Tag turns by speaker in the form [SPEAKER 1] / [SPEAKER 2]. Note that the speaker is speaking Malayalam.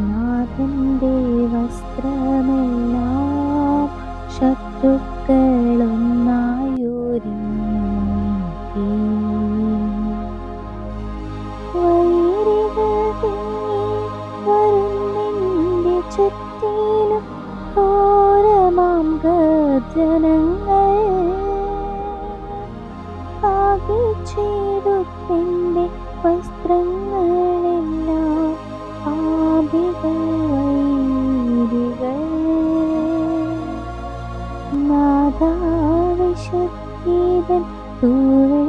[SPEAKER 1] നാഥന്റെ വസ്ത്രമെല്ലാം ശത്രുക്കളൊന്നായൊരുങ്ങി വൈരികൾ വരുന്നിന്റെ ചുറ്റിലും ഗർജനങ്ങൾ ആകിച്ചെടുപ്പിന്റെ വസ്ത്രങ്ങളെല്ലാം പാപികൾ വൈരികൾ നാദാവിശുദ്ധീതൻ തൂവൽ